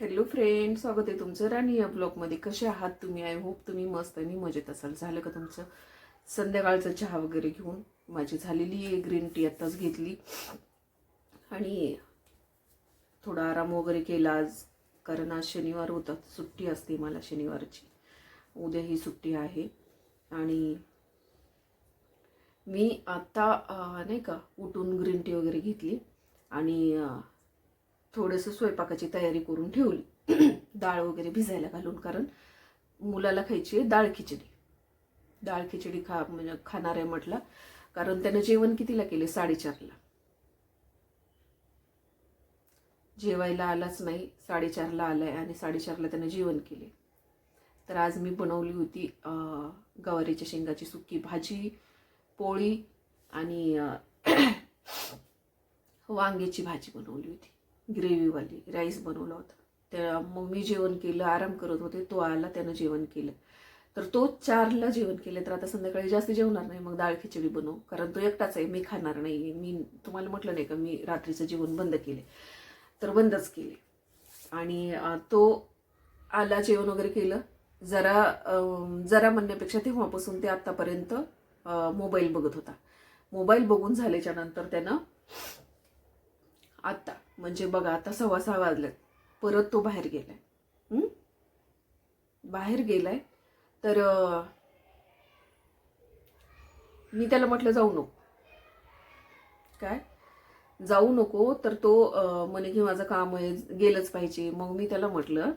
Hello friend स्वागत आहे तुमचं राणी या ब्लॉगमध्ये कसे आहात तुम्ही? आय होप तुम्ही मस्त आणि मजेत असाल. झालं का तुमचं? संध्याकाळचा चहा वगैरे घेऊन माझी झालेली आहे ग्रीन टी आत्ताच घेतली. आणि थोडा आराम वगैरे केला आज कारण आज शनिवार होता. सुट्टी असते मला शनिवारची. उद्या ही सुट्टी आहे. आणि मी आत्ता नाही का उठून ग्रीन टी वगैरे घेतली. आणि थोडंसं स्वयंपाकाची तयारी करून ठेवली. डाळ वगैरे भिजायला घालून कारण मुलाला खायची आहे डाळ खिचडी. डाळ खिचडी खा म्हणजे खाणार आहे म्हटलं. कारण त्यानं जेवण कितीला केले? साडेचारला. जेवायला आलाच नाही साडेचारला आलाय आणि साडेचारला त्यानं जेवण केले. तर आज मी बनवली होती गवारीच्या शेंगाची सुकी भाजी पोळी आणि वांग्याची भाजी बनवली होती. ग्रेव्हीवाली राईस बनवला होता. त्या मग मी जेवण केलं आराम करत होते तो आला त्यानं जेवण केलं. तर तो चारला जेवण केलं तर आता संध्याकाळी जास्त जेवणार नाही मग डाळ खिचडी बनवू. कारण तो एकटाच आहे मी खाणार नाही. मी तुम्हाला म्हटलं नाही का मी रात्रीचं जेवण बंद केले. तर बंदच केले. आणि तो आला जेवण वगैरे केलं. जरा जरा म्हणण्यापेक्षा तेव्हापासून ते आत्तापर्यंत मोबाईल बघत होता. मोबाईल बघून झाल्याच्यानंतर त्यानं आत्ता म्हणजे बघा आता सव्वा सहा वाजलेत. परत तो बाहेर गेलाय. हं? बाहेर गेलाय. तर मी त्याला म्हटलं जाऊ नको. काय? जाऊ नको. तर तो म्हणे की माझं काम आहे गेलंच पाहिजे. मग मी त्याला म्हटलं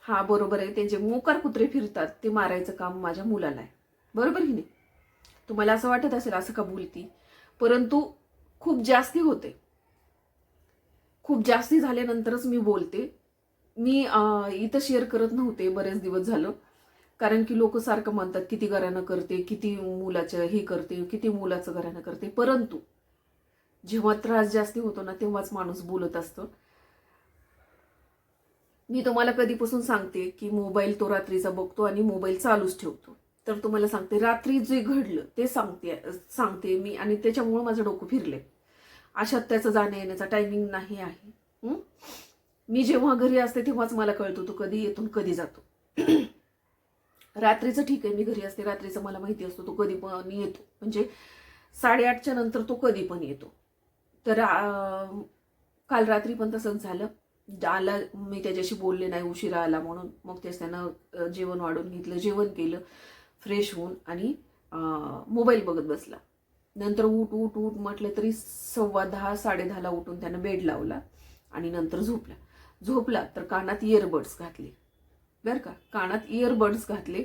हा बरोबर आहे. त्यांचे मोकार कुत्रे फिरतात. ते मारायचं काम माझ्या मुलाला आहे. बरोबर की नाही? तुम्हाला असं वाटत असेल असं का बोलती? परंतु खूप जास्ती होते. खूप जास्ती झाल्यानंतरच मी बोलते. मी इथं शेअर करत नव्हते बरेच दिवस झालं. कारण की लोक सारखं म्हणतात किती घरानं करते किती मुलाचं हे करते किती मुलाचं घरानं करते. परंतु जेव्हा त्रास जास्ती होतो ना तेव्हाच माणूस बोलत असतं. मी तुम्हाला कधीपासून सांगते की मोबाईल तो रात्रीचा बघतो आणि मोबाईल चालूच ठेवतो. तर तुम्हाला सांगते रात्री जे घडलं ते सांगते सांगते मी आणि त्याच्यामुळे माझं डोकं फिरले अशात त्याचं जाण्या येण्याचा टायमिंग नाही आहे. मी जेव्हा घरी असते तेव्हाच मला कळतो तो कधी येतो कधी जातो. रात्रीचं ठीक आहे मी घरी असते रात्रीचं मला माहिती असतो तो कधी पण येतो. म्हणजे साडेआठच्या नंतर तो कधी पण येतो. तर काल रात्री पण तसंच झालं. आला मी त्याच्याशी बोलले नाही उशिरा आला म्हणून. मग तेच त्यानं जेवण वाढून घेतलं जेवण केलं फ्रेश होऊन आणि मोबाईल बघत बसला. नंतर उठ उठ उठ म्हटलं तरी सव्वा दहा साडे दहाला उठून त्यानं बेड लावला आणि नंतर झोपला. झोपला तर कानात इयरबड्स घातले. बरं का? कानात इयरबड्स घातले.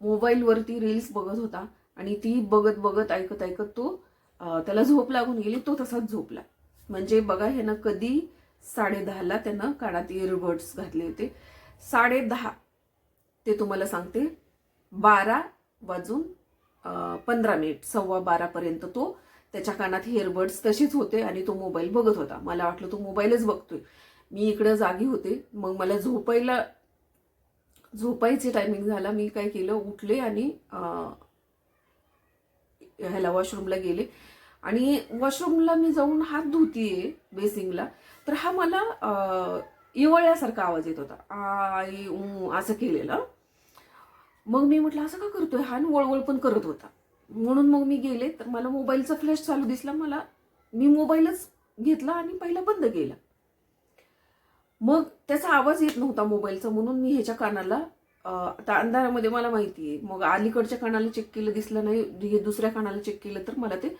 मोबाईलवरती रील्स बघत होता आणि ती बघत बघत ऐकत ऐकत तो त्याला झोप लागून गेली तो तसाच झोपला. म्हणजे बघा ह्यानं कधी साडे दहाला त्यानं कानात इयरबड्स घातले होते. साडे दहा ते तुम्हाला सांगते बारा वाजून पंधरा मिनिट सव्वा बारापर्यंत तो त्याच्या कानात हेअरबड्स तसेच होते आणि तो मोबाईल बघत होता. मला वाटलं तो मोबाईलच बघतोय. मी इकडं जागी होते. मग मला झोपायला झोपायचे टायमिंग झाला. मी काय केलं? उठले आणि ह्याला वॉशरूमला गेले. आणि वॉशरूमला मी जाऊन हात धुतीये बेसिंगला तर हा मला अं, इवळल्यासारखा आवाज येत होता. आई असं केलेलं. मग मी म्हटलं असं का करतोय? हा आणि वळवळ पण करत होता. म्हणून मग मी गेले. तर मला मोबाईलचा फ्लॅश चालू दिसला. मला मी मोबाईलच घेतला आणि पहिला बंद केला. मग त्याचा आवाज येत नव्हता मोबाईलचा. म्हणून मी ह्याच्या कानाला आता अंधारामध्ये मला माहिती आहे. मग अलीकडच्या कानाला चेक केलं दिसलं नाही. हे दुसऱ्या कानाला चेक केलं तर मला ते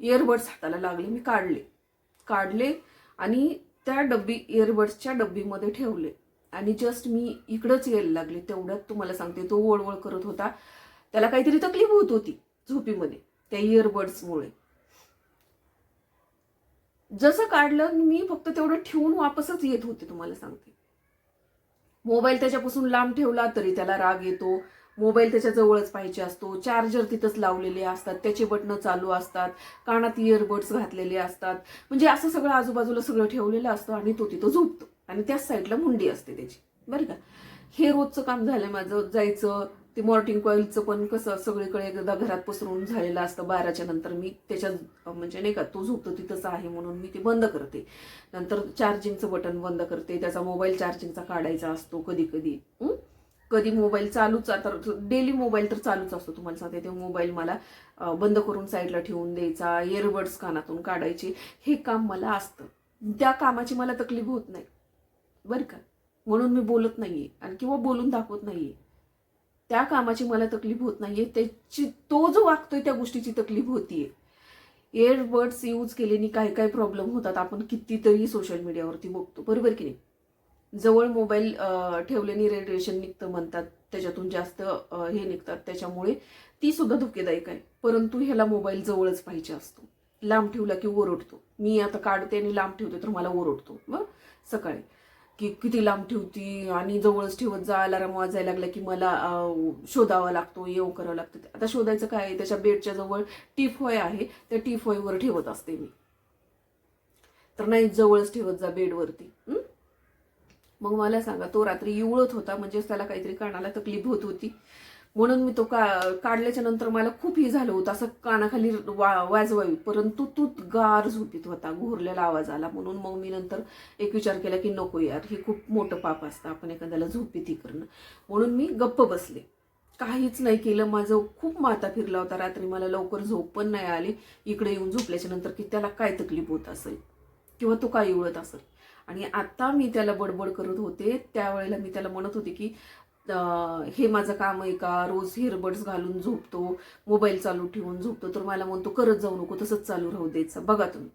इयरबड्स हाताला लागले. मी काढले. काढले आणि त्या डब्बी इयरबड्सच्या डब्बीमध्ये ठेवले. आणि जस्ट मी इकडंच यायला लागले. तेवढ्यात तुम्हाला सांगते तो वळवळ करत होता. त्याला काहीतरी तकलीफ होत होती झोपीमध्ये त्या इयरबड्समुळे जसं काढलं मी फक्त तेवढं ठेवून वापसच येत होते तुम्हाला सांगते. मोबाईल त्याच्यापासून लांब ठेवला तरी त्याला राग येतो. मोबाईल त्याच्या जवळच पाहिजे असतो. चार्जर तिथंच लावलेले असतात. त्याचे बटणं चालू असतात. कानात इयरबड्स घातलेले असतात. म्हणजे असं सगळं आजूबाजूला सगळं ठेवलेलं असतं आणि तो तिथं झोपतो. आणि त्याच साईडला मुंडी असते त्याची. बरं का? हे रोजचं काम झालं माझं जायचं ते मॉर्टिंग कॉईलचं पण कसं सगळीकडे एकदा घरात पसरून झालेलं असतं. बाराच्या नंतर मी त्याच्यात म्हणजे नाही का तो झोपतो तिथंच आहे म्हणून मी ते बंद करते. नंतर चार्जिंगचं बटन बंद करते. त्याचा मोबाईल चार्जिंगचा काढायचा असतो कधी कधी. कधी मोबाईल चालूच तर डेली मोबाईल तर चालूच असतो तुम्हाला सांगते. ते मोबाईल मला बंद करून साईडला ठेवून द्यायचा इयरबड्स कानातून काढायचे. हे काम मला असतं. त्या कामाची मला तकलीफ होत नाही. बरं का. म्हणून मी बोलत नाहीये आणि किंवा बोलून दाखवत नाहीये. त्या कामाची मला तकलीफ होत नाही आहे त्याची तो जो वागतोय त्या गोष्टीची तकलीफ होतीये. एअरबड्स यूज केल्याने काय काय प्रॉब्लेम होतात. आपण कितीतरी सोशल मीडियावरती बघतो. बरोबर की नाही? जवळ मोबाईल ठेवल्याने रेडिएशन निघतं म्हणतात. त्याच्यातून जास्त हे निघतात. त्याच्यामुळे ती सुद्धा धोकेदायक आहे. परंतु ह्याला मोबाईल जवळच पाहिजे असतो. लांब ठेवला की ओरडतो. मी आता काढते आणि लांब ठेवते तर मला ओरडतो. व सकाळी. की किती लांब ठेवती आणि जवळच ठेवत जा अलाराम वाजायला लागला की मला शोधावा लागतो येऊ करावं लागतं. आता शोधायचं काय त्याच्या बेडच्या जवळ टीफॉय आहे त्या टीफॉयवर ठेवत असते मी. तर नाही जवळच ठेवत जा बेडवरती. मग मला सांगा तो रात्री इवळत होता म्हणजेच त्याला काहीतरी कानाला तकलीफ होत होती. म्हणून मी तो का काढल्याच्या नंतर मला खूप हे झालं होतं. असं कानाखाली वा वाजवावी. परंतु तू गार झोपीत होता. घोरलेला आवाज आला म्हणून मग मी नंतर एक विचार केला की नको यार हे खूप मोठं पाप असतं. आपण एखाद्याला झोपीत ही करणं. म्हणून मी गप्प बसले. काहीच नाही केलं. माझं खूप माता फिरला होता. रात्री मला लवकर झोप पण नाही आली. इकडे येऊन झोपल्याच्या नंतर की त्याला काय तकलीफ होत असेल? किंवा तो काय उळत असेल? आणि आता मी त्याला बडबड करत होते. त्यावेळेला मी त्याला म्हणत होते की हे माझं काम आहे का? रोज हेअरबड्स घालून झोपतो मोबाईल चालू ठेवून झोपतो. तर मला म्हणतो करत जाऊ नको तसंच चालू राहू द्यायचं बघा तुम्ही.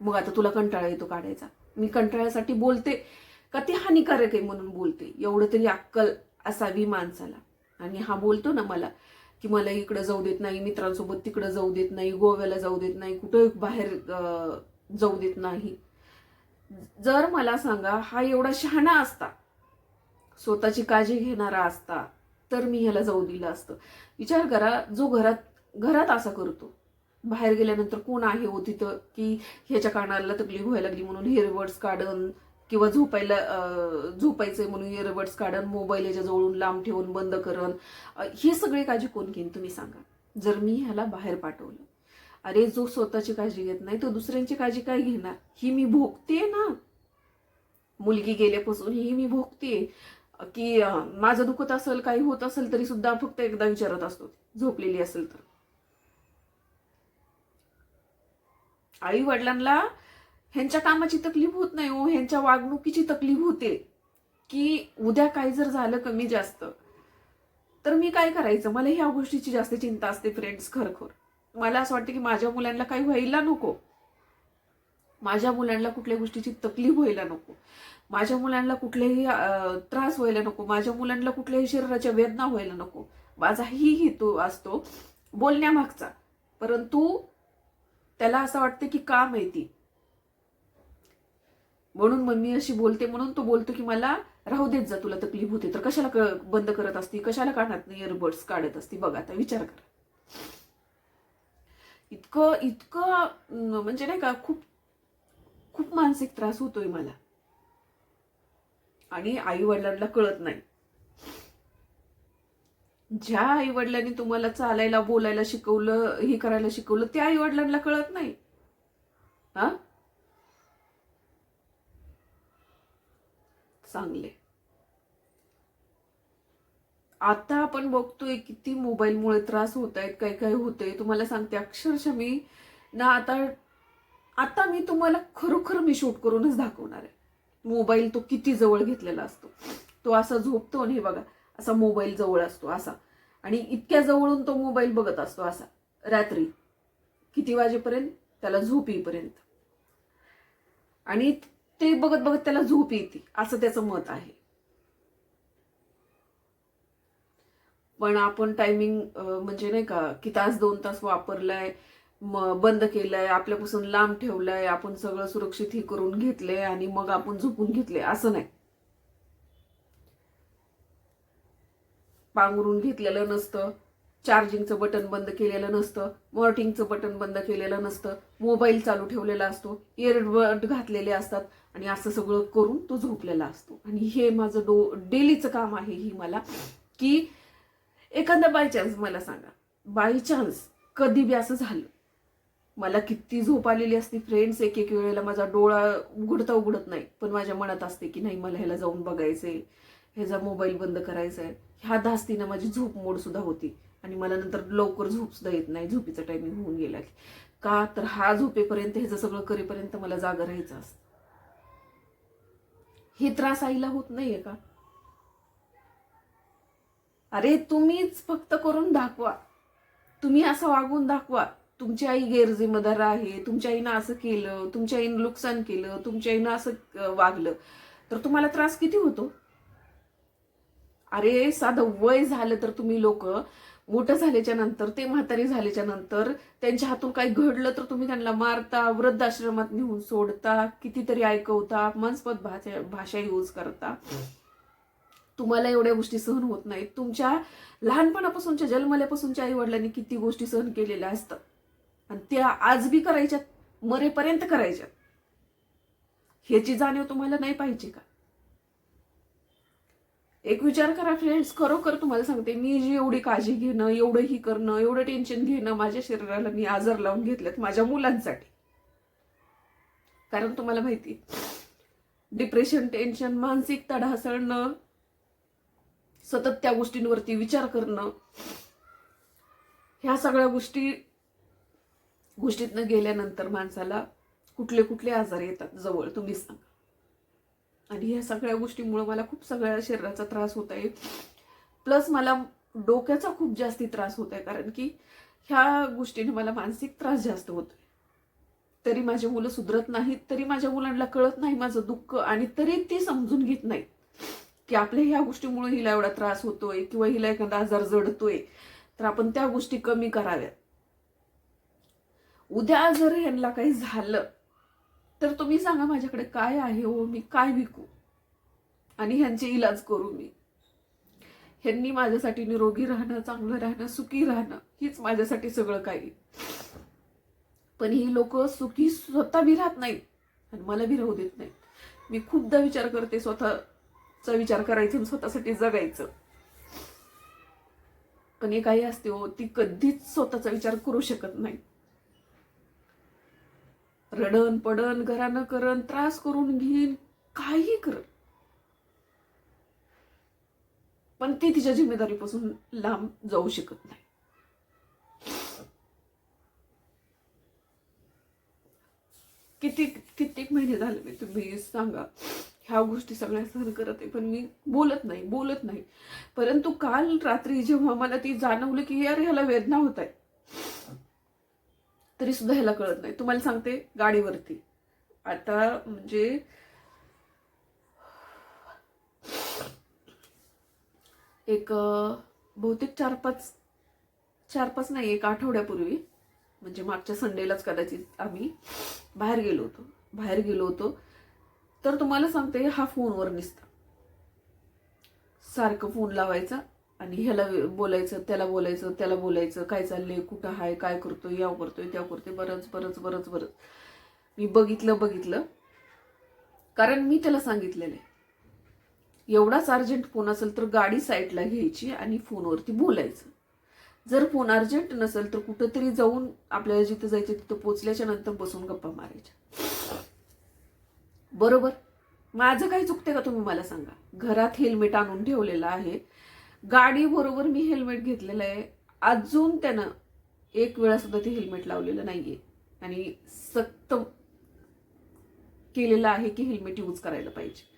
मग आता तुला कंटाळा येतो काढायचा. मी कंटाळ्यासाठी बोलते. का ते हानिकारक आहे म्हणून बोलते. एवढं तरी अक्कल असावी माणसाला. आणि हा बोलतो ना मला की मला इकडं जाऊ देत नाही मित्रांसोबत तिकडं जाऊ देत नाही गोव्याला जाऊ देत नाही कुठं बाहेर जाऊ देत नाही. जर मला सांगा हा एवढा शहाणा असता स्वतःची काळजी घेणारा असता तर मी ह्याला जाऊ दिलं असतं. विचार करा जो घरात घरात असा करतो. बाहेर गेल्यानंतर कोण आहे हो तिथं की ह्याच्या कानाला तकलीफ व्हायला लागली म्हणून हेअरबड्स काढून किंवा झोपायला झोपायचंय म्हणून इयरबड्स काढून मोबाईल याच्या जवळून लांब ठेवून बंद करण हे सगळे सगळी काळजी कोण घेईन तुम्ही सांगा. जर मी ह्याला बाहेर पाठवलं. अरे जो स्वतःची काळजी घेत नाही तो दुसऱ्यांची काळजी काय घेणार? ही मी भोगते ना. मुलगी गेल्यापासून ही मी भोगते की माझं दुखत असेल काही होत असेल तरी सुद्धा फक्त एकदा विचारत असतो. झोपलेली असेल तर. आई वडिलांना ह्यांच्या कामाची तकलीफ होत नाही हो ह्यांच्या वागणुकीची तकलीफ होते. की उद्या काही जर झालं कमी जास्त तर मी काय करायचं? मला ह्या गोष्टीची जास्त चिंता असते फ्रेंड्स खरखर. मला असं वाटतं की माझ्या मुलांना काही व्हायला नको. माझ्या मुलांना कुठल्या गोष्टीची तकलीफ व्हायला नको. माझ्या मुलांना कुठलेही त्रास व्हायला नको. माझ्या मुलांना कुठल्याही शरीराच्या वेदना व्हायला नको. माझाही हेतू असतो बोलण्यामागचा. परंतु त्याला असं वाटतं की का माहिती? म्हणून मग मी अशी बोलते म्हणून तो बोलतो की मला राहू देत जा तुला तकलीफ होते तर कशाला बंद करत असती? कशाला काढत इयरबड्स काढत असती? बघ आता विचार कर. इतकं इतकं म्हणजे नाही का खूप खूप मानसिक त्रास होतोय मला. आणि आई वडिलांना कळत नाही. ज्या आई वडिलांनी तुम्हाला चालायला बोलायला शिकवलं हे करायला शिकवलं त्या आई वडिलांना कळत नाही. हा? चांगले. आता आपण बघतोय किती मोबाईलमुळे त्रास होत आहेत काय काय होतंय. तुम्हाला सांगते अक्षरशः मी ना आता आता मी तुम्हाला खरोखर मी शूट करूनच दाखवणार आहे. मोबाईल तो किती जवळ घेतलेला असतो. तो असा झोपतो आणि हे बघा असा मोबाईल जवळ असतो असा. आणि इतक्या जवळून तो मोबाईल बघत असतो असा. रात्री किती वाजेपर्यंत? त्याला झोप येईपर्यंत. आणि ते बघत बघत त्याला झोप येते असं त्याचं मत आहे. पण आपण टायमिंग म्हणजे नाही का की तास दोन तास वापरलाय म बंद केलंय आपल्यापासून लांब ठेवलंय आपण सगळं सुरक्षित ही करून घेतलंय आणि मग आपण झोपून घेतले असं नाही. पांघरून घेतलेलं नसतं चार्जिंगचं बटन बंद केलेलं नसतं मॉर्टिंगचं बटन बंद केलेलं नसतं मोबाईल चालू ठेवलेला असतो इयरबड घातलेले असतात आणि असं सगळं करून तो झोपलेला असतो. आणि हे माझं डो डेलीचं काम आहे ही मला. की एखादा बाय चान्स मला सांगा. बाय चान्स कधी बी असं झालं मला किती झोप आलेली असते फ्रेंड्स एक एक वेळेला माझा डोळा उघडता उघडत नाही. पण माझ्या मनात असते की नाही मला ह्याला जाऊन बघायचंय ह्याचा मोबाईल बंद करायचा आहे ह्या धास्तीनं माझी झोप मोड सुद्धा होती. आणि मला नंतर लवकर झोप सुद्धा येत नाही झोपीचा टायमिंग होऊन गेला की. का तर हा झोपेपर्यंत ह्याचं सगळं करेपर्यंत मला जागा राहायचं असतं. हे त्रास आईला होत नाहीये का? अरे तुम्हीच फक्त करून दाखवा. तुम्ही असं वागून दाखवा. तुमची आई गैरजिम्मेदार आहे तुमच्या आईनं असं केलं तुमच्या आईनं नुकसान केलं तुमच्या आईनं असं वागलं तर तुम्हाला त्रास किती होतो? अरे साधं वय झालं तर तुम्ही लोक मोठं झाल्याच्यानंतर ते म्हातारी झाल्याच्यानंतर त्यांच्या हातून काही घडलं तर तुम्ही त्यांना मारता वृद्धाश्रमात नेऊन सोडता कितीतरी ऐकवता अपमानस्पद भाषा भाषा यूज करता. तुम्हाला एवढ्या गोष्टी सहन होत नाहीत. तुमच्या लहानपणापासूनच्या जन्मल्यापासूनच्या आई वडिलांनी किती गोष्टी सहन केलेल्या असतात? आणि त्या आज बी करायच्यात मरेपर्यंत करायच्यात. ह्याची जाणीव तुम्हाला नाही पाहिजे का? एक विचार करा फ्रेंड्स खरोखर तुम्हाला सांगते मी जी एवढी काळजी घेणं एवढं ही करणं एवढं टेन्शन घेणं माझ्या शरीराला मी आजार लावून घेतलेत माझ्या मुलांसाठी. कारण तुम्हाला माहिती डिप्रेशन टेन्शन मानसिक तडा सतत त्या गोष्टींवरती विचार करणं ह्या सगळ्या गोष्टी गोष्टीतनं गेल्यानंतर माणसाला कुठले कुठले आजार येतात जवळ तुम्ही सांगा. आणि ह्या सगळ्या गोष्टीमुळं मला खूप सगळ्या शरीराचा त्रास होत आहे. प्लस मला डोक्याचा खूप जास्ती त्रास होत आहे कारण की ह्या गोष्टीने मला मानसिक त्रास जास्त होतो तरी माझी मुलं सुधरत नाहीत तरी माझ्या मुलांना कळत नाही माझं दुःख आणि तरी ती समजून घेत नाहीत की आपल्या ह्या गोष्टीमुळे हिला एवढा त्रास होतोय किंवा हिला एखादा आजार जडतोय. तर आपण त्या गोष्टी कमी कराव्यात. उद्या जर ह्यांना काही झालं तर तुम्ही सांगा माझ्याकडे काय आहे हो मी काय विकू? आणि ह्यांचे इलाज करू मी. ह्यांनी माझ्यासाठी निरोगी राहणं चांगलं राहणं सुखी राहणं हीच माझ्यासाठी सगळं काही. पण ही लोक सुखी स्वतः बी राहत नाहीत आणि मला बी राहू देत नाहीत. मी खूपदा विचार करते स्वतःचा विचार करायचा आणि स्वतःसाठी जगायचं. पण हे काही असते हो ती कधीच स्वतःचा विचार करू शकत नाही. रडन पडन घरानं करण त्रास करून घेईन काही कर पण ती तिच्या जिम्मेदारीपासून लांब जाऊ शकत नाही. किती कित्येक महिने झाले मी तुम्ही सांगा. ह्या गोष्टी सगळ्या सहन करत आहे पण मी बोलत नाही बोलत नाही. परंतु काल रात्री जेव्हा मला ती जाणवलं की यार ह्याला वेदना होत आहे. तरी सुद्धा ह्याला कळत नाही. तुम्हाला सांगते गाडीवरती. आता म्हणजे एक बहुतेक चार पाच चार पाच नाही एक आठवड्यापूर्वी म्हणजे मागच्या संडेलाच कदाचित आम्ही बाहेर गेलो होतो. बाहेर गेलो होतो. तर तुम्हाला सांगते हा फोनवर निसता. सारखं फोन लावायचा. आणि ह्याला बोलायचं त्याला बोलायचं त्याला बोलायचं काय चाललंय कुठं आहे काय करतोय याव करतोय त्या करतोय बरंच बरंच बरंच बरंच. मी बघितलं बघितलं. कारण मी त्याला सांगितलेलं आहे. एवढाच अर्जंट फोन असेल तर गाडी साईडला घ्यायची आणि फोनवरती बोलायचं. जर फोन अर्जंट नसेल तर कुठंतरी जाऊन आपल्याला जिथं जायचं तिथं पोचल्याच्या नंतर बसून गप्पा मारायच्या. बरोबर? माझं काही चुकते का तुम्ही मला सांगा? घरात हेल्मेट आणून ठेवलेलं आहे. गाडीबरोबर मी हेल्मेट घेतलेलं आहे. अजून त्यानं एक वेळा सुद्धा ते हेल्मेट लावलेलं नाहीये. आणि सक्त केलेलं आहे की हेल्मेट यूज करायला पाहिजे.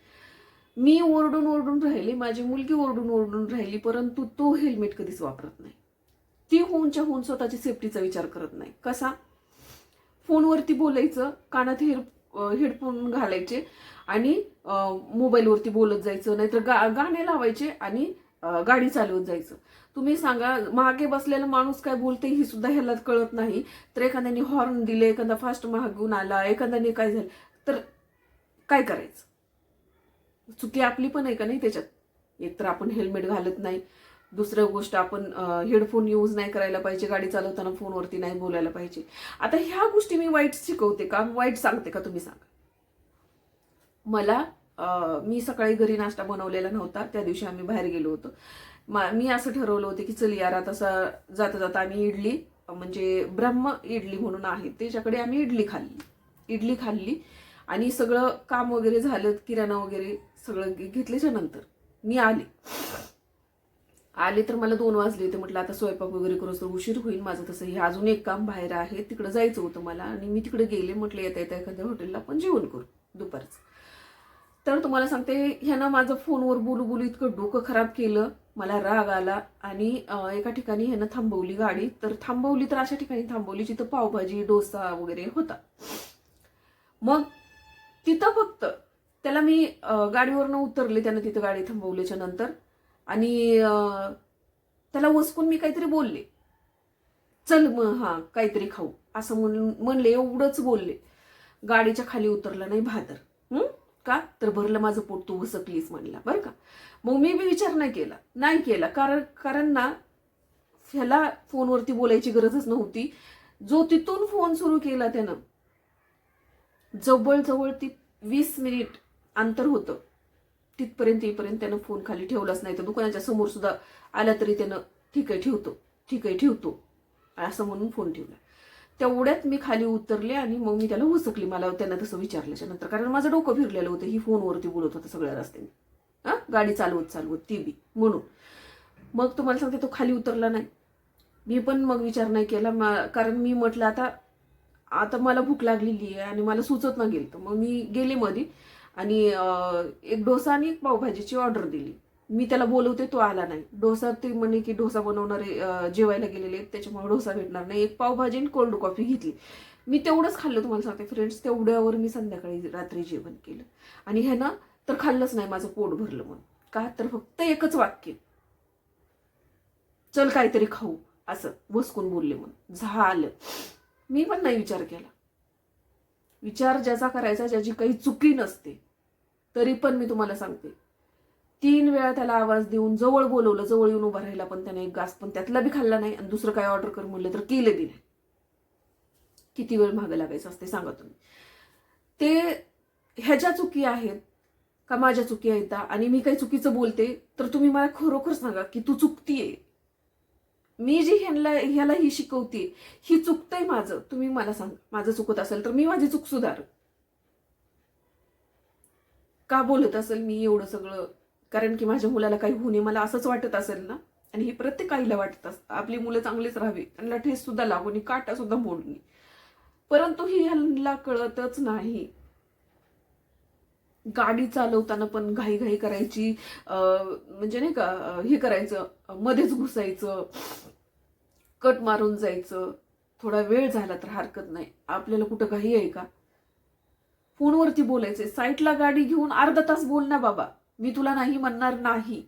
मी ओरडून ओरडून राहिले माझी मुलगी ओरडून ओरडून राहिली परंतु तो हेल्मेट कधीच वापरत नाही. ती होऊनच्या होऊन स्वतःची सेफ्टीचा विचार करत नाही. कसा? फोनवरती बोलायचं कानात हेड हेडफोन घालायचे आणि मोबाईलवरती बोलत जायचं नाहीतर गा गाणे लावायचे आणि गाडी चालवत जायचं. तुम्ही सांगा मागे बसलेला माणूस काय बोलते ही सुद्धा ह्याला कळत नाही. तर एखाद्याने हॉर्न दिले एखादा फास्ट मागून आला एखाद्याने काय झालं तर काय करायचं? चुकी आपली पण आहे का नाही त्याच्यात? एक तर आपण हेल्मेट घालत नाही. दुसरं गोष्ट आपण हेडफोन यूज नाही करायला पाहिजे गाडी चालवताना फोनवरती नाही बोलायला पाहिजे. आता ह्या गोष्टी मी वाईट शिकवते का? वाईट सांगते का तुम्ही सांगा? मला मी सकाळी घरी नाश्ता बनवलेला नव्हता. त्या दिवशी आम्ही बाहेर गेलो होतो. मी असं ठरवलं होतं की चल यार आता जाता जाता आम्ही इडली म्हणजे ब्रह्म इडली म्हणून आहे. त्याच्याकडे आम्ही इडली खाल्ली. इडली खाल्ली आणि सगळं काम वगैरे झालं किराणा वगैरे सगळं घेतल्याच्या नंतर मी आले. आले तर मला दोन वाजले होते. म्हटलं आता स्वयंपाक वगैरे करू तर उशीर होईल माझं तसं. हे अजून एक काम बाहेर आहे. तिकडं जायचं होतं मला आणि मी तिकडे गेले. म्हटलं येता येता एखाद्या हॉटेलला आपण जेवण करू दुपारचं. तर तुम्हाला सांगते ह्यानं माझं फोनवर बोलू बोलू इतकं डोकं खराब केलं. मला राग आला आणि एका ठिकाणी ह्यानं थांबवली गाडी. तर थांबवली तर अशा ठिकाणी थांबवली जिथं पावभाजी डोसा वगैरे होता. मग तिथं फक्त त्याला मी गाडीवरनं उतरले त्यानं तिथं गाडी थांबवल्याच्या नंतर. आणि त्याला वसकून मी काहीतरी बोलले. चल मग हा काहीतरी खाऊ. असं म्हण म्हणले एवढंच बोलले. गाडीच्या खाली उतरलं नाही भादर. हम्म का? तर भरलं माझं पोट तू वसकलीस म्हणला. बरं का? मग मी बी विचार नाही केला. नाही केला. कारण कारण ना ह्याला फोनवरती बोलायची गरजच नव्हती. जो तिथून फोन सुरू केला त्यानं जवळजवळ ती वीस मिनिट अंतर होतं. तिथपर्यंत येईपर्यंत त्यानं फोन खाली ठेवलाच नाही. तर दुकानाच्या समोर सुद्धा आला तरी त्यानं ठीक आहे ठेवतो. ठीक आहे ठेवतो. असं म्हणून फोन ठेवला. तेवढ्यात मी खाली उतरले आणि मग मी त्याला हुसकली. मला त्यांना तसं विचारल्याच्या नंतर कारण माझं डोकं फिरलेलं होतं. ही फोनवरती बोलत होतं सगळ्या रस्त्याने. हा? गाडी चालवत चालवत ती बी. म्हणून. मग तुम्हाला सांगते तो खाली उतरला नाही. मी पण मग विचार नाही केला. मा- कारण मी म्हटलं आता आता मला भूक लागलेली आहे आणि मला सुचत ना गेलं. तर मग मी गेले मध्ये आणि एक डोसा आणि एक पावभाजीची ऑर्डर दिली. मी त्याला बोलवते तो आला नाही. डोसा ते म्हणे की डोसा बनवणारे जेवायला गेलेले आहेत त्याच्यामुळे डोसा भेटणार नाही. एक पावभाजी आणि कोल्ड कॉफी घेतली. मी तेवढंच खाल्लं तुम्हाला सांगते फ्रेंड्स तेवढ्यावर मी संध्याकाळी रात्री जेवण केलं. आणि ह्यानं तर खाल्लंच नाही माझं पोट भरलं म्हणून. का? तर फक्त एकच वाक्य. चल काहीतरी खाऊ असं बसकून बोलले म्हणून. झालं. मी पण नाही विचार केला. विचार ज्याचा करायचा ज्याची काही चुकी नसते तरी पण मी तुम्हाला सांगते. तीन वेळा त्याला आवाज देऊन जवळ बोलवलं जवळ येऊन उभा राहिला पण त्याने एक घास पण त्यातला बी खाल्ला नाही आणि दुसरं काय ऑर्डर कर म्हणलं तर केलं बी नाही. किती वेळ मागं लागायचं असते सांगा तुम्ही. ते ह्याच्या चुकी आहेत का माझ्या चुकी आहेत? आणि मी काही चुकीचं बोलते तर तुम्ही मला खरोखर सांगा की तू चुकतीये. मी जी ह्यांना ह्याला ही शिकवते ही चुकतंय माझं. तुम्ही मला सांगा माझं चुकत असेल तर मी माझी चूक सुधार का बोलत असेल मी एवढं सगळं? कारण की माझ्या मुलाला काही होऊ नये मला असंच वाटत असेल ना? आणि हे प्रत्येक आईला वाटत असतं. आपली मुलं चांगलीच राहावी त्यांना ठेस सुद्धा लागून काटा सुद्धा मोडणी परंतु ही ह्यांना कळतच नाही. गाडी चालवताना पण घाई घाई करायची म्हणजे नाही का हे करायचं मध्येच घुसायचं कट मारून जायचं. थोडा वेळ झाला तर हरकत नाही. आपल्याला कुठं घाई आहे का? फोनवरती बोलायचंय. साईटला गाडी घेऊन अर्धा तास बोल ना बाबा. मी तुला नाही म्हणणार नाही.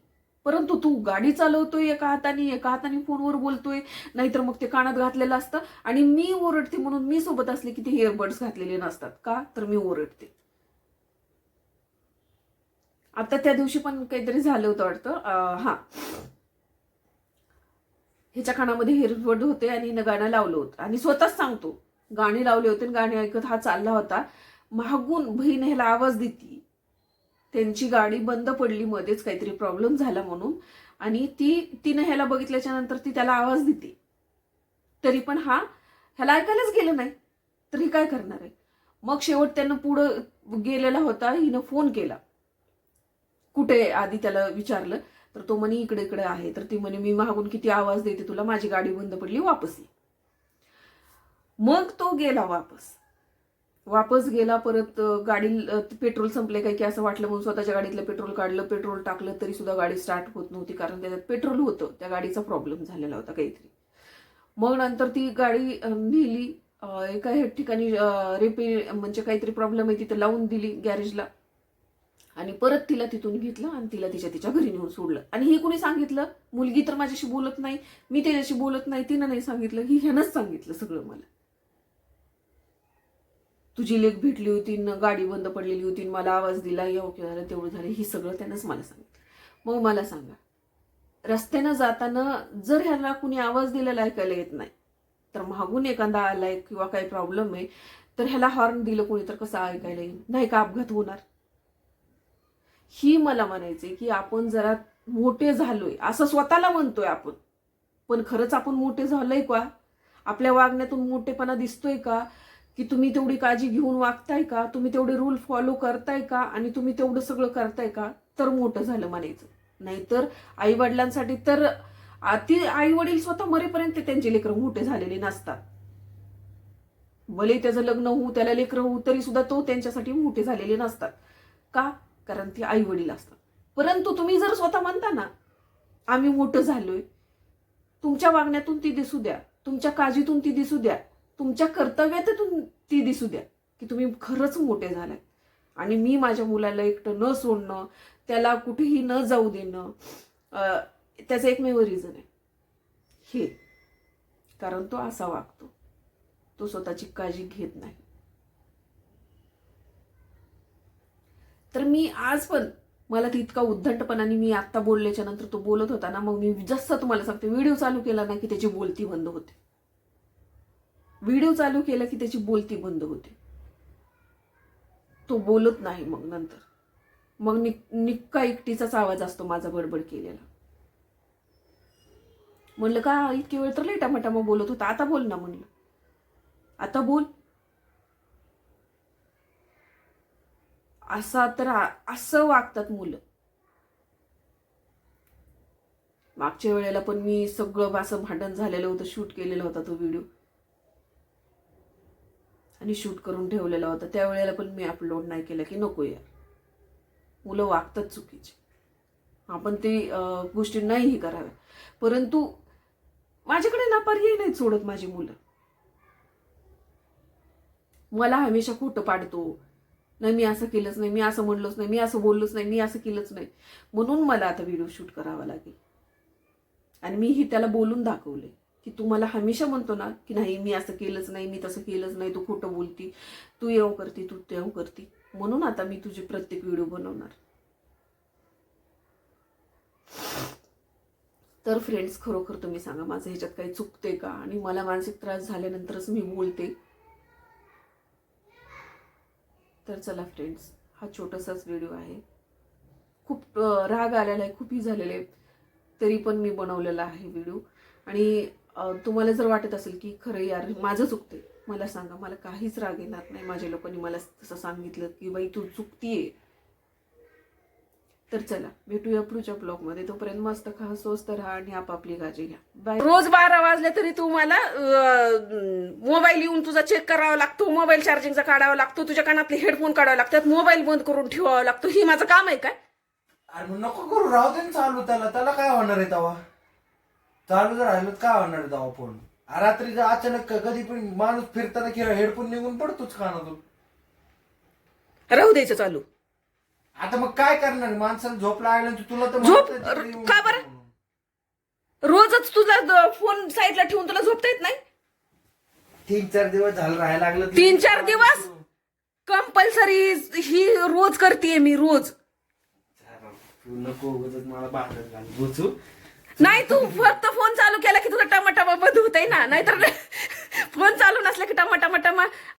परंतु तू गाडी चालवतोय एका हाताने एका हाताने फोनवर बोलतोय नाहीतर मग ते कानात घातलेलं असतं आणि मी ओरडते म्हणून मी सोबत असले की ते इयरबड्स घातलेले नसतात. का? तर मी ओरडते. आता त्या दिवशी पण काहीतरी झालं होतं वाटतं. हा. ह्याच्या कानामध्ये हेअरबड होते आणि गाणं लावलं होतं. आणि स्वतःच सांगतो गाणी लावले होते आणि गाणी ऐकत हा चालला होता. मागून बहीण ह्याला आवाज देती. त्यांची गाडी बंद पडली मध्येच काहीतरी प्रॉब्लेम झाला म्हणून. आणि ती तिनं ह्याला बघितल्याच्या नंतर ती त्याला आवाज देते. तरी पण हा ह्याला ऐकायलाच गेलं नाही. तर ही काय करणार आहे? मग शेवट त्यानं पुढं गेलेला होता हिनं फोन केला. कुठे आधी त्याला विचारलं. तर तो म्हणे इकडे इकडे आहे. तर ती म्हणे मी मागून किती आवाज देते तुला? माझी गाडी बंद पडली वापस ये. मग तो गेला वापस. वापस गेला परत गाडी पेट्रोल संपले काय की असं वाटलं म्हणून स्वतःच्या गाडीतलं पेट्रोल काढलं पेट्रोल टाकलं तरी सुद्धा गाडी स्टार्ट होत नव्हती. कारण त्याच्यात पेट्रोल होतं. त्या गाडीचा प्रॉब्लेम झालेला होता काहीतरी. मग नंतर ती गाडी नेली. एका ठिकाणी रिपे म्हणजे काहीतरी प्रॉब्लेम आहे तिथं लावून दिली गॅरेजला आणि परत तिला तिथून घेतलं आणि तिला तिच्या तिच्या घरी नेऊन सोडलं. आणि हे कुणी सांगितलं? मुलगी तर माझ्याशी बोलत नाही. मी त्याच्याशी बोलत नाही तिनं नाही सांगितलं. ही ह्यानंच सांगितलं सगळं मला. तुझी लेख भेटली होती न गाडी बंद पडलेली होती मला आवाज दिला योग्य झालं तेवढं झालं हे सगळं त्यानंच मला सांगितलं मग मला सांगा. रस्त्यानं जाताना जर ह्याला कुणी आवाज दिलेला ऐकायला येत नाही तर मागून एखादा आलाय किंवा काही प्रॉब्लेम आहे तर ह्याला हॉर्न दिलं कोणी तर कसं ऐकायला येईल? नाही का अपघात होणार? ही मला म्हणायचंय की आपण जरा मोठे झालोय असं स्वतःला म्हणतोय आपण. पण खरंच आपण मोठे झालोय का? आपल्या वागण्यातून मोठेपणा दिसतोय का? की तुम्ही तेवढी काळजी घेऊन वागताय का? तुम्ही तेवढे रूल फॉलो करताय का? आणि तुम्ही तेवढं सगळं करताय का? तर मोठं झालं म्हणायचं. नाहीतर आई वडिलांसाठी तर ती आई वडील स्वतः मरेपर्यंत त्यांचे लेकरं मोठे झालेले नसतात. भले त्याचं लग्न होऊ त्याला लेकरं होऊ तरी सुद्धा तो त्यांच्यासाठी मोठे झालेले नसतात. का? कारण ते आई वडील असतात. परंतु तुम्ही जर स्वतः म्हणता ना आम्ही मोठं झालोय. तुमच्या वागण्यातून ती दिसू द्या. तुमच्या काळजीतून ती दिसू द्या. तुमच्या कर्तव्यातून ती दिसू द्या की तुम्ही खरंच मोठे झालात आणि मी माझ्या मुलाला एकटं न सोडणं त्याला कुठेही न जाऊ देणं त्याचं एकमेव रिझन आहे. हे. कारण तो असा वागतो. तो स्वतःची काळजी घेत नाही. तर मी आज पण मला ती इतका उद्धटपणाने मी आत्ता बोलल्याच्या नंतर तो बोलत होता ना मग मी जसं तुम्हाला सांगते व्हिडिओ चालू केला ना की त्याची बोलती बंद होते. व्हिडिओ चालू केला की त्याची बोलती बंद होते. तो बोलत नाही मग नंतर. मग निक निक्का एकटीचाच आवाज असतो माझा बडबड केलेला. म्हणलं का इतकी वेळ तर लेटा मग बोलत होता. आता बोल ना म्हणलं. आता बोल. असा तर असं वागतात मुलं. मागच्या वेळेला पण मी सगळं असं भांडण झालेलं होतं शूट केलेला होता तो व्हिडिओ. आणि शूट करून ठेवलेला होता. त्यावेळेला पण मी अपलोड नाही केलं की नको यार. मुलं वागतात चुकीचे. आपण ते गोष्टी नाहीही कराव्या. परंतु माझ्याकडे ना पर्याय नाहीत सोडत माझी मुलं. मला हमेशा खोटं पाडतो. नाही मी असं केलंच नाही मी असं म्हणलोच नाही मी असं बोललोच नाही मी असं केलंच नाही. म्हणून मला आता व्हिडिओ शूट करावा लागेल. आणि मीही त्याला बोलून दाखवले की तू मला हमेशा म्हणतो ना की नाही मी असं केलंच नाही मी तसं केलंच नाही तू खोटं बोलती तू येऊ करती तू तेव करती. म्हणून आता मी तुझे प्रत्येक व्हिडिओ बनवणार. तर फ्रेंड्स खरोखर तुम्ही सांगा माझं ह्याच्यात काही चुकते का? आणि मला मानसिक त्रास झाल्यानंतरच मी बोलते. तर चला फ्रेंड्स हा छोटासाच व्हिडिओ आहे. खूप राग आलेला आहे खूप ही झालेलं आहे. तरी पण मी बनवलेला आहे व्हिडिओ. आणि तुम्हाला जर वाटत असेल की खरं यार माझं चुकते मला सांगा. मला काहीच राग येणार नाही माझ्या लोकांनी मला तसं सांगितलं की बाई तू चुकतीये. तर चला भेटूया पुढच्या ब्लॉगमध्ये. तोपर्यंत मस्त खा स्वस्त राहा आणि आपापली काळजी घ्या. बाय रोज बारा वाजले तरी तू मला मोबाईल येऊन तुझा चेक करावा लागतो मोबाईल चार्जिंगचा काढावा लागतो तुझ्या कानातले हेडफोन काढावे लागतात मोबाईल बंद करून ठेवावा लागतो. ही माझं काम आहे काय? अरे नको करू राहू दे चालू त्याला त्याला काय होणार आहे तवा चालू जर राहिलं काय होणार आहे तवा फोन रात्री जर अचानक क- कधी पण माणूस फिरताना किंवा हेडफोन निघून पडतोच कानातून राहू द्यायचं चालू आता मग काय करणार माणसाला झोप लागल्यानंतर तुला तर झोप? म्हणतात तिकडे येऊन का बरं? म्हणून. रोजच तुझा द- फोन साईडला ठेवून तुला झोपता येत नाही तीन चार दिवस झालं राहायला लागलं तीन चार दिवस? कंपल्सरी ही रोज करते मी रोज तू नको उगाचच मला बाहेर घाल बुचू नाही तू फक्त फोन चालू केला की तुझा टमाटामा बंद होत आहे ना. नाहीतर फोन चालू नसला की टमाटा मटामा